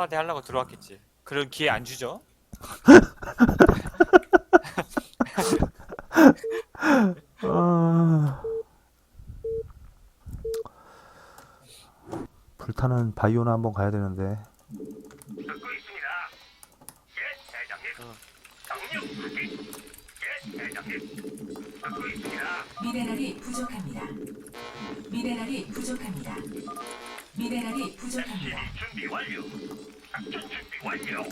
한마디 하려고 들어왔겠지. 그런 기회 안 주죠? 아... 불타는 바이오나 한번 가야 되는데 듣고 있습니다. 예, 대장님. 정령 확인. 예, 대장님. 듣고 있습니다. 미네랄이 부족합니다. 미네랄이 부족합니다. 미네랄이 부족합니다. 준비 완료. 작전 준비 완료.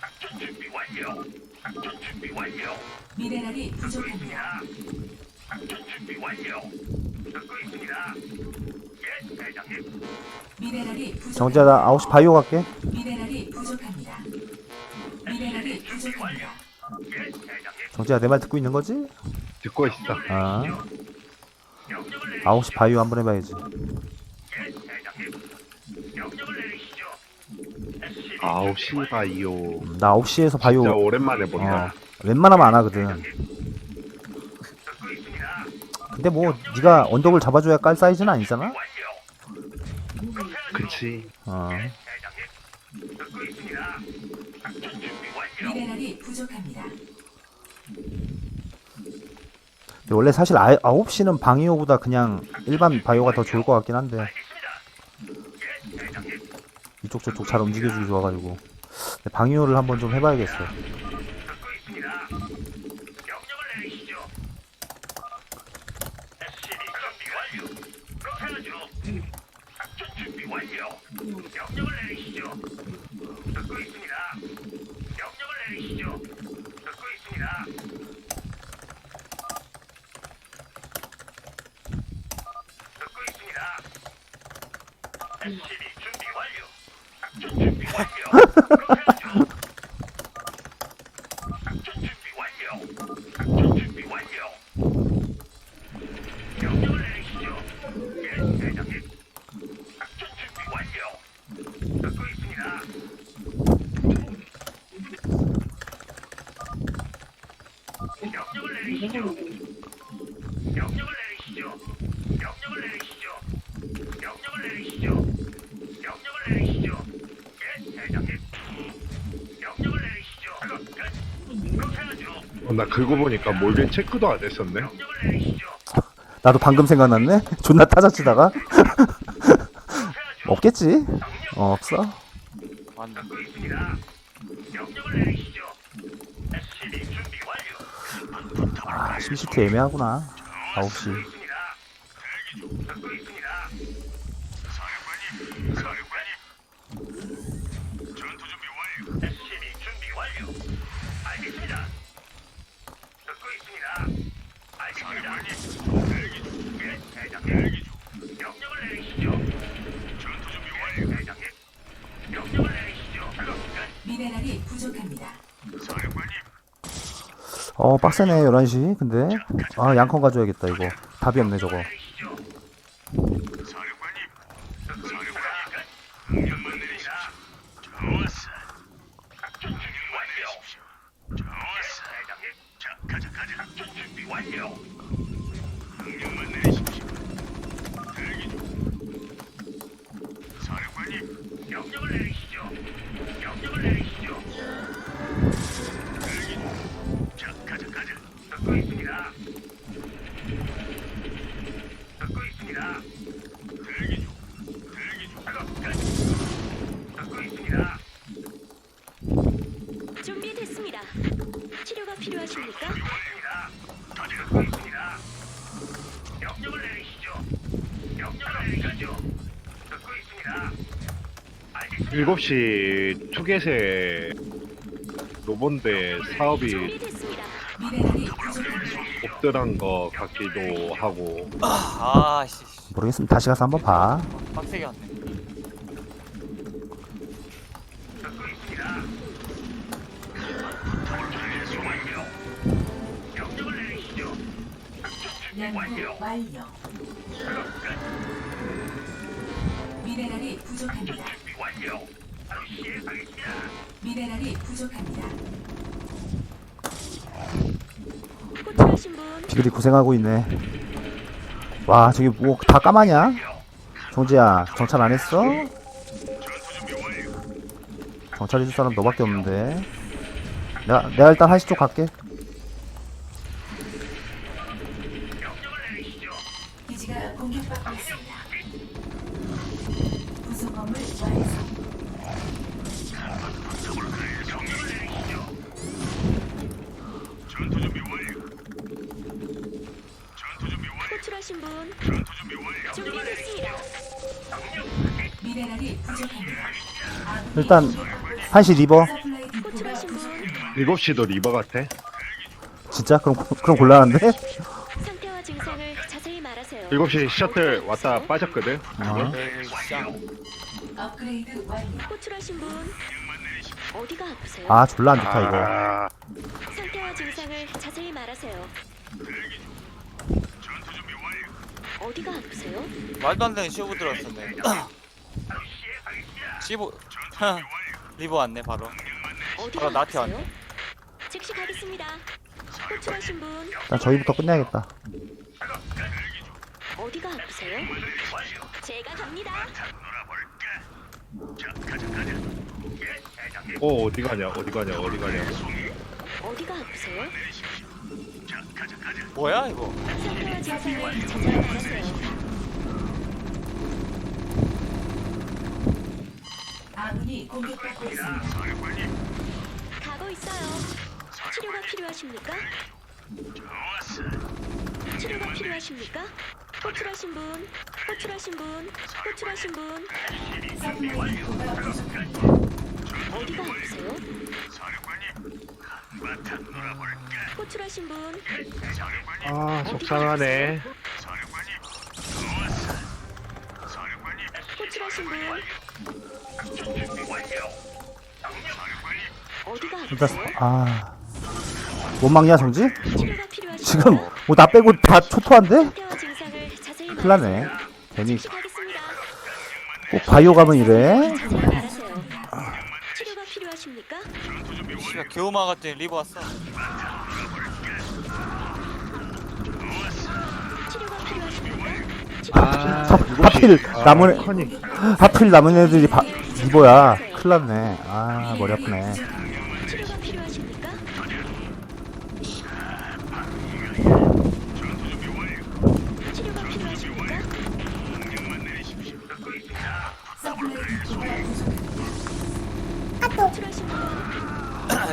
작전 준비 완료. 작전 준비 완료. 미네랄이 듣고 부족합니다. 있습니다. 작전 준비 완료. 듣고 있습니다. 예, 대장님. 미네랄이 정지야 나 부족합니다. 9시 바이오 갈게 미네랄이 부족합니다. 미네랄이 준비 완료. 부족합니다. 예, 대장님. 정지야 내 말 듣고 있는 거지? 듣고 있어. 아. 9시 바이오 한번 해봐야지 아우 준비 완료. 씨바 이오. 음, 나 9시에서 바이오 진짜 오랜만에 본다. 어, 웬만하면 안 하거든. 근데 뭐 네가 언덕을 잡아줘야 깔 사이즈는 아니잖아? 그치. 어. 미네랄이 부족합니다. 원래 사실 아, 9시는 방이오보다 그냥 일반 바이오가 더 좋을 것 같긴 한데. 이쪽 저쪽 잘 움직여주기 좋아가지고. 방이오를 한번 좀 해봐야겠어 듣고 있습니다. 명령을 내리시죠. SCB 준비 완료. 그렇게 하죠. 작전 준비 완료. 명령을 내리시죠. 듣고 있습니다. 명령을 내리시죠. 듣고 있습니다. 듣고 있습니다. SCB 준비 완료. 작전 준비 완료. 그렇게 하죠. 작전 준비 완료. 작전 준비 완료. 명령을 내리시죠. 예, 대장님. 작전 준비 완료. 듣고 있습니다. 명령을 내리시죠. 명령을 내리시죠. 명령을 내리시죠. 명령을 내리시죠. 명령을 내리시죠. 예, 대장님. 명령을 내리시죠. 작업 끝. 그렇게 하죠. 어, 나 긁고 보니까 몰빈 체크도 안 했었네. 나도 방금 생각났네 존나 타자치다가. 없겠지 어, 없어 완료. 아 CCT 애매하구나 9시 어 빡세네 11시. 근데? 아 양컨 가져야겠다 이거. 답이 없네 저거 7시 투겟에 로본데 사업이. 엎드란 거 같기도 하고 아, 씨. 모르겠으면 다시 가서 한번 봐 빡세게 왔네. 완료. 연구. 미네랄이 부족합니다. 완료. 미네랄이 부족합니다. 호출하신 분 비글이 고생하고 있네 와 저기 뭐 다 까마냐? 정지야 정찰 안 했어? 정찰해줄 사람 너밖에 없는데 내가 내가 일단 한시 쪽 갈게 기지가 공격받고 있습니다. 부속 건물 완성. 호출하신 분 준비. 준비됐습니다. 미네랄이 부족합니다. 일단. 한시 리버 호출하신 분 부족합니다. 7시도 리버 같아? 진짜 그럼 그럼 곤란한데? 상태와 증상을 자세히 말하세요. 7시 셔틀 왔다 빠졌거든? 쌍 업그레이드 완료. 호출하신 분 어디가 아프세요? 아 졸라 안 좋다 이거 아, 상태와 증상을 자세히 말하세요. 어디가 아프세요? 말도 안 되는 바로 시행하겠습니다. 15 리버 왔네 바로 어디가 어, 나한테 아프세요? 즉시 가겠습니다. 호출하신 분 일단 저희부터 끝내야겠다 어디가 아프세요? 제가 갑니다. 어, 어디 가냐, 어디 가냐, 어디 가냐. 어디가 아프세요? 자, 가자, 가자. 뭐야 이거 상태와 자세히 말하세요. 아군이 공격받고 있습니다. 가고 있어요. 치료가 필요하십니까? 치료가 필요하십니까? 호출하신 분, 호출하신 분, 호출하신 분, 서플라이 디포가 부족합니다. 어디가 아프세요? 사령관님, 한바탕 놀아볼까? 호출하신 분, 사령관님, 아, 속상하네. 사령관님, 좋았어. 사령관님, 호출하신 분, 작전 준비 완료. 명령, 사령관님, 어디가 일단 아프세요? 아못 막냐 정지? 치료가? 지금 뭐나 빼고 다 초토한데? 상태와 증상을 자세히 큰일 나네. 괜히. 꼭 바이오 가면 이래 자세히 말하세요. 치료가 필요하십니까? 씨발 겨우마 같은 리버 왔어? 아, 하필 7시. 아, 남은. 하필 남은 애들이 바, 리버야 큰일 났네 아 머리 아프네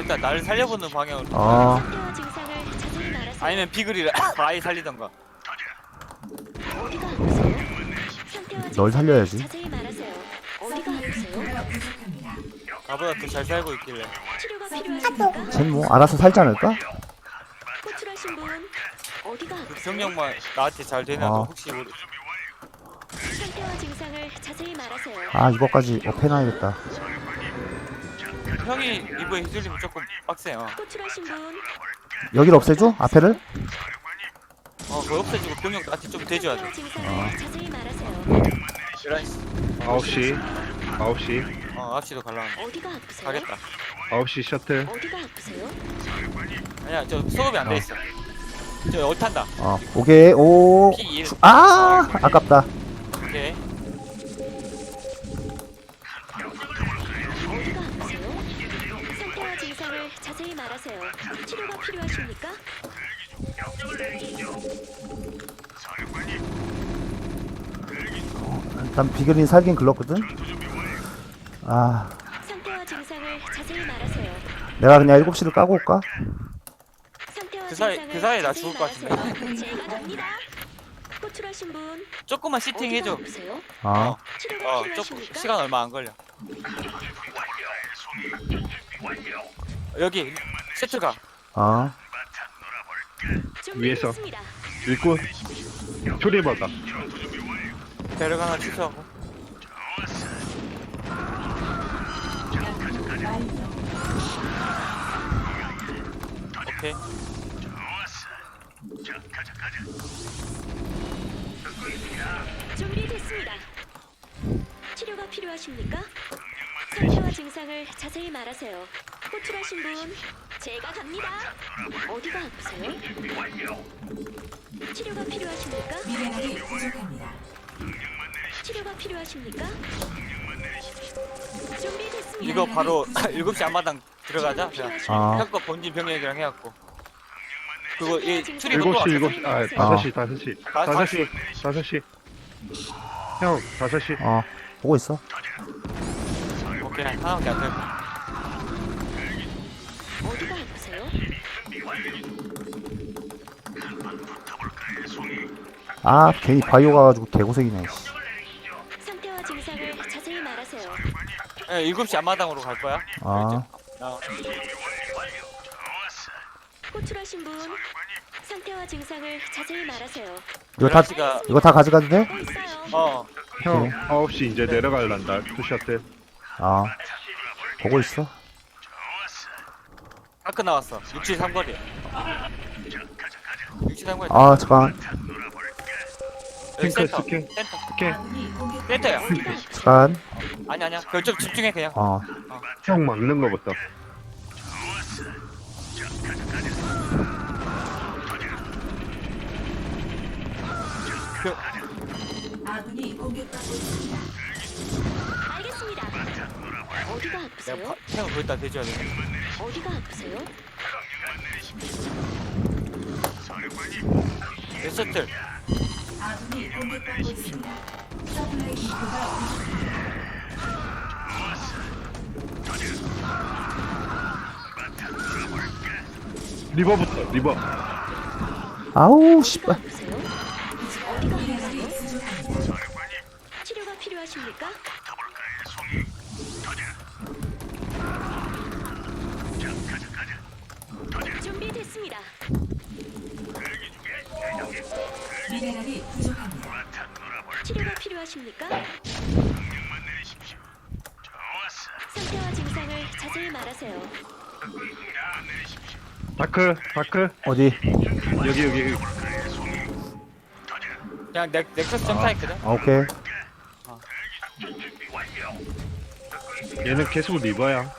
일단 나를 살려보는 방향으로 어 상태와 증상을 자세히 말하세요. 아니면 비글이를 아예 살리던가 어디가 아프세요? 상태와 널 증상을 살려야지 자세히 말하세요. 어디가 서플라이 아프세요? 디포가 부족합니다. 나보다 더 잘 살고 있길래 치료가 필요하십니까? 쟨 뭐 알아서 살지 않을까? 호출하신 분, 어디가 그 아프세요? 병력만 나한테 잘 되나 어. 혹시 모르 상태와 증상을 자세히 말하세요. 아 이거까지 업해놔야겠다 형이 리버에 휘둘리면 조금 빡세요 호출하신 분, 여기를 없애줘? 앞에를? 어 그거 없애주고 병력 나한테 좀 대줘야 돼 상태와 증상을 자세히 말하세요. 11시 9시. 9시. 어 앞시도 갈라는데 어디가 아프세요? 가겠다 9시 셔틀. 어디가 아프세요? 아니야 저 소급이 안 돼 있어 저 얼탄다 어 오케이 오 P1 아 아깝다 오케이 말하세요. 치료가 필요하십니까? 일단 비글이 살긴 글렀거든 아 상태와 증상을 자세히 말하세요. 내가 그냥 7시를 까고 올까? 상태와 그 사이- 증상을 그 사이에 나 자세히 죽을 것 말하세요. 제가 갑니다. 호출하신 분 조금만 시팅 어디가 해줘 아프세요? 아 치료가 어 조금 필요하십니까? 시간 얼마 안 걸려 여기 세트가 어. 위에서. 준비됐습니다. 일꾼. 투리버다. 배를 하나 취소하고 오케이 준비됐습니다. 치료가 필요하십니까? 상태와 증상을 자세히 말하세요. 호출하신 분, 제가 갑니다. 어디가 아프세요? 치료가 필요하십니까? 미네랄이 부족합니다. 치료가 필요하십니까? 준비됐습니다. 이거 바로 7시 앞마당 들어가자. 그냥 아 형거 본진 병력이랑 해갖고. 그리고 이 추리 일곱 못시 일곱 시아 다섯 시 다섯 시 다섯 시 다섯 시형 다섯 시 어, 보고 있어. 오케이, 하나밖에 안 돼. 어 아 괜히 바이오 가가지고 개고생이네. 씨. 상태와 증상을 자세히 말하세요. 예, 7시 앞마당으로 갈 거야. 아 나 호출하신 분 상태와 증상을 자세히 말하세요. 이거 다 시가 이거 다 가져가도 돼? 또 있어요. 어, 형 아홉 시 이제 내려갈란다 투 셔틀 아 보고 있어. 아크 나왔어. 6시 3거리. 6시 3거리. 아 잠깐 센터. 센터. 공격받고 센터야. 잠깐. 아니 아니야. 그쪽 집중해 그냥. 어 형 막는 거부터 그 아군이 공격받고 있습니다. 알겠습니다. 어디가 아프세요? 파, 형을 거기다 대줘야 돼. 어디가 아프세요? 내 셔틀. 아군이 공격받고 있습니다. 서플라이 디포가 부족합니다. 리버부터 리버 아우 씨발. 치료가 필요하십니까? 준비됐습니다. 미네랄이 부족합니다. 치료가 필요하십니까? 상태와 증상을 자세히 말하세요. 다크 다크 어디? 여기 여기 여기. 그냥 넥 넥서스 점사했거든. 아, 오케이. 얘는 계속 리버야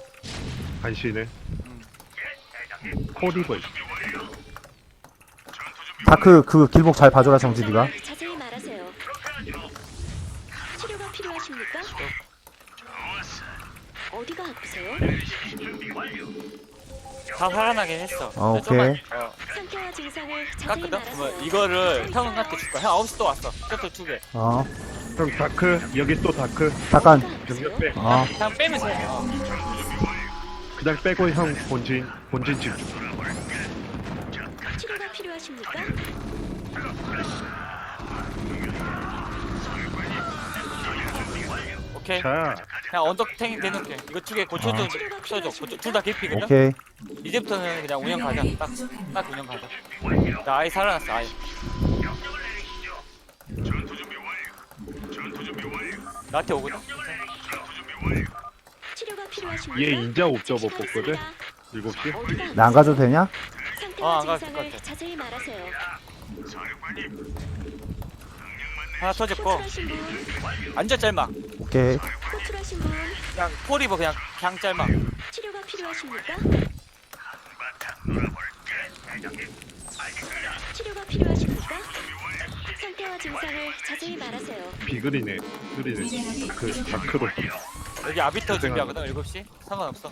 한시는 코리버 다크 그 길목 잘 봐줘라 정진이가. 자세히 말하세요. 치료가 필요하십니까? 어디가 아프세요? 다 살아나긴 했어. 어, 근데 좀만, 오케이. 어, 상태와 증상을 자세히 깠거든. 말하세요. 그러면 이거를 형한테 줄 거야. 형 9시 또 왔어. 셔틀 두 개. 어 형 다크 여기 또 다크 잠깐. 어디가 아프세요? 어 그냥 빼면서 해. 어. 그냥 빼고 형 본진 본진 집중 필요하십니까? 오케이. 자 그냥 언덕탱이 대놓게. 이거 두개 고쳐줘. 아. 쳐줘. 둘다 개피거든. 오케이. 이제부터는 그냥 운영 가자. 딱. 딱 운영 가자. 나 아예 살아났어. 아예. 나한테 오거든. 치료가 필요하십니까? 얘 인자 옵저버 뽑거든 가겠습니다. 일곱 시 어디가 나안 가도 되냐? 어, 상태와 안 가도 될것 증상을 같아. 자세히 말하세요. 하나 터졌고. 호출하신 분, 완전 짤막. 오케이. 호출하신 분, 그냥 포리버 그냥 그냥 짤막. 치료가 필요하십니까? 치료가 필요하십니까? 상태와 증상을 자세히 말하세요. 비그리네 비그리네 그 다크로 여기 아비터 준비하거든. 7시. 상관없어.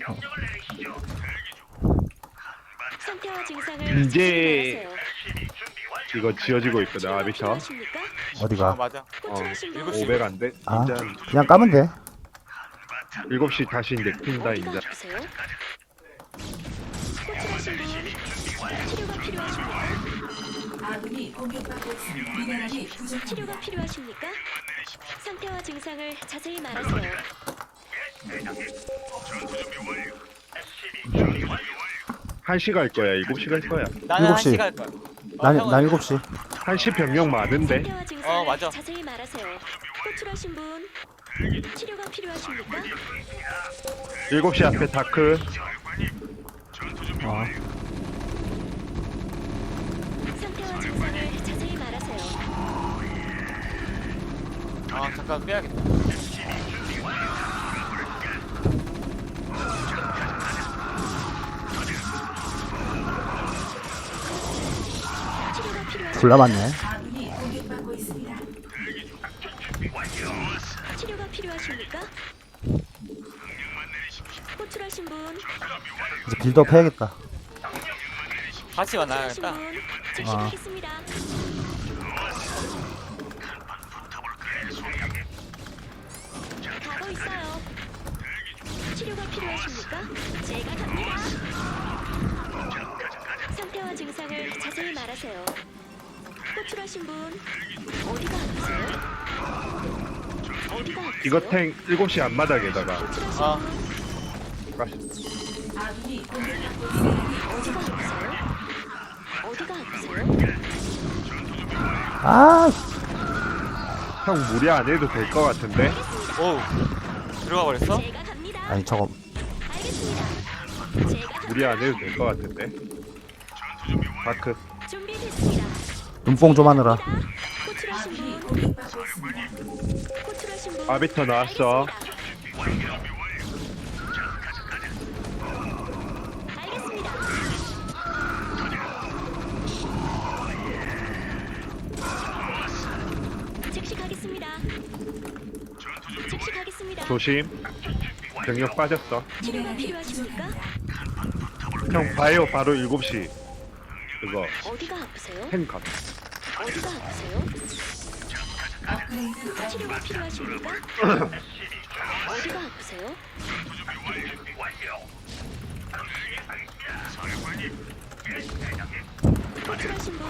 상태와 증상을 이제. 이거 지어지고 있거든 아비타? 어, 어디가? 맞아. 어 호출하신 분, 500 안돼 아 인자 그냥 까면 돼. 일곱 시 다시 이제 어디가 인자? 아군이 공격받고 있습니다. 미네랄이 부족합니다. 치료가 필요하십니까? 상태와 증상을 자세히 말하세요. 한시갈 거야 일곱 시갈 거야 나는 일곱 시. 1시 갈 거야. 어, 난, 형은 난 7시. 한시 병력 많은데 상태와 증상을 어, 맞아. 자세히 말하세요. 호출하신 분, 치료가 필요하십니까? 일곱 시 앞에 다크 어. 상태와 증상을 자세히 말하세요. 아, 잠깐 빼야겠다. 불러봤네. 이제 빌드업 해야겠다. 같이 만나야겠다. 아. 제가 갑니다. 상태와 증상을 자세히 말하세요. 호출하신 분, 어디가 아프세요? 어디가 아프세요? 이거 탱 7시 앞마당에다가 호출하신 아. 분. 어디가 아프세요? 어디가 아프세요? 아, 형 무리 안 해도 될 것 같은데 오 들어가 버렸어? 제가 갑니다. 아니 저거 알겠습니다. 제가 갑니다. 무리 안 해도 될 것 같은데 마크 준비됐습니다. 눈뽕 좀 하느라. 호출하신 아군이 분, 공격받고 있습니다. 호출하신 분. 아비터 나왔어 알겠습니다. 즉시 가겠습니다. 즉시 가겠습니다. 조심 병력 빠졌어 치료가 필요하십니까? 형 봐요 바로 7시 그거 어디가 아프세요? 탱값 어 디가 아프세요? 업그레이드 치료가 완료. 필요하십니까? 어디가 아프세요? 호출하신 분,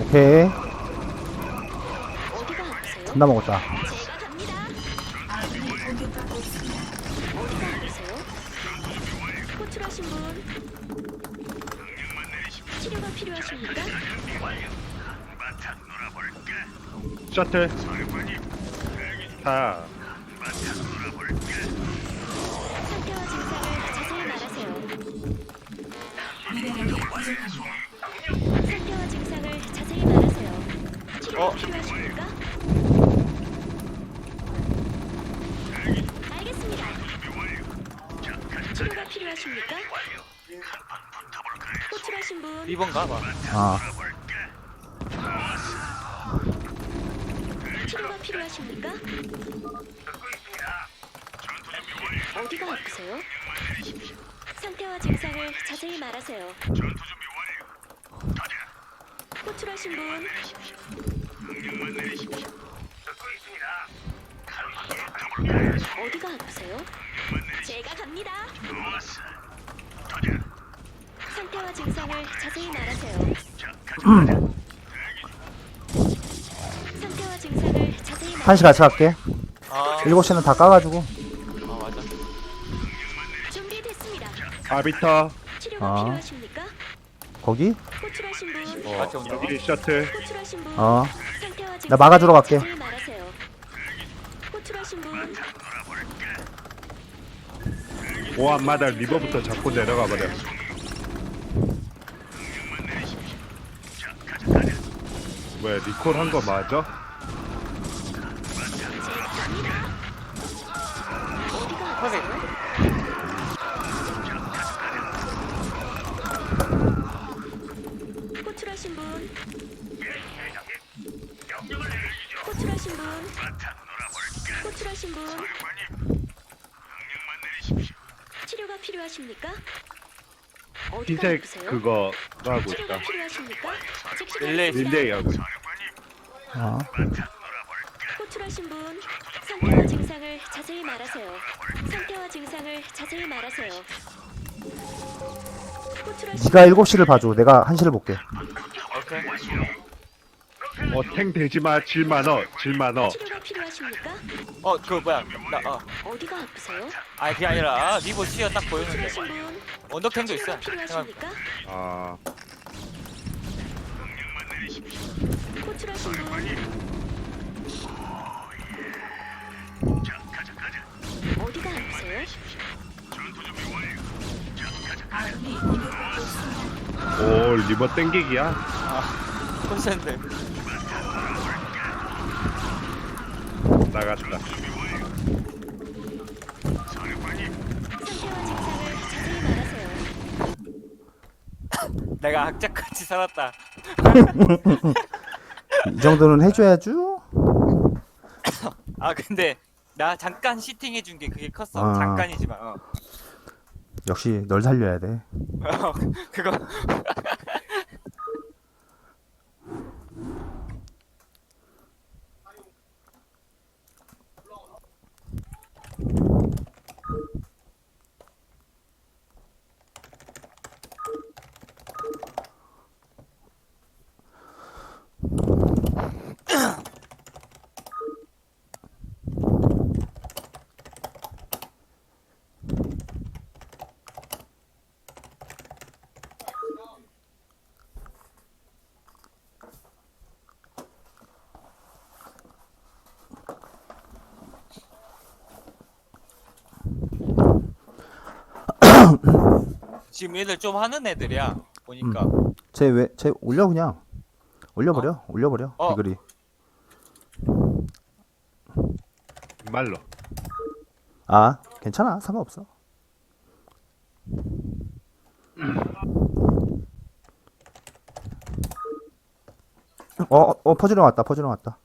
오케이. 어디가 아프세요? 존나 먹었다. 제가. 어디가 아프세요? 호출하신 분, 치료가 필요하십니까? 셔틀 다 상태와 증상을 자세히 말하세요. 상태와 증상을 자세히 말하세요. 치료가 어? 필요하십니까? 알겠습니다. 치료가 필요하십니까? 호출하신 분, 2번 가봐. 아, 치료가 필요하십니까? 어디가 아프세요? 상태와 증상을 자세히 말하세요. 호출하신 분, 어디가 아프세요? 제가 갑니다. 상태와 증상을 자세히 말하세요. 상태와 증상을 자세히 말. 한시 같이 갈게. 아, 7시는 다 까가지고. 아 맞아. 준비됐습니다. 아비터 치료가 아. 필요하십니까? 거기? 호출하신 분, 어, 같이 온다고? 여기 셔틀 호출하신 분. 어. 상태와 증상 나 막아주러 갈게. 자세히 말하세요. 호출하신 분, 오한마당 리버부터 잡고 내려가 버려 뭐야 리콜 한 거 맞아? 호출하신 분, 호출하신 분, 호출하신 분. 치료가 필요하십니까? 흰색 아프세요? 그거 하고 치료가 있다 필요하십니까? 즉시 릴레이. 릴레이 하고 있다 어. 호출하신 분 상태와 증상을 자세히 말하세요. 상태와 증상을 자세히 말하세요. 호출하신 네가 7시를 봐줘. 내가 1시를 볼게. 오케이. 어탱 되지마 질 많어 질 많어 치료가 필요하십니까? 어, 그 뭐야? 나 어. 어디가 아프세요? 아, 그게 아니라 리버 치어 딱 호출하신 분 언덕탱도 있어. 치료가 필요하십니까? 아 호출하신 분 어디가 아프세요? 오 리버 땡기기야 콘센트. 나갔다 내가 학자같이 살았다. 이 정도는 해줘야죠. 아, 근데 나 잠깐 시팅 해 준 게 그게 컸어. 아. 잠깐이지만. 어. 역시 널 살려야 돼. 그거 지금 얘들 좀 하는 애들이야. 보니까. 쟤 왜, 쟤 올려 그냥. 올려버려, 올려버려. 어. 비글이. 말로. 아, 괜찮아. 상관없어. 어, 어, 퍼즐형 왔다, 퍼즐형 왔다.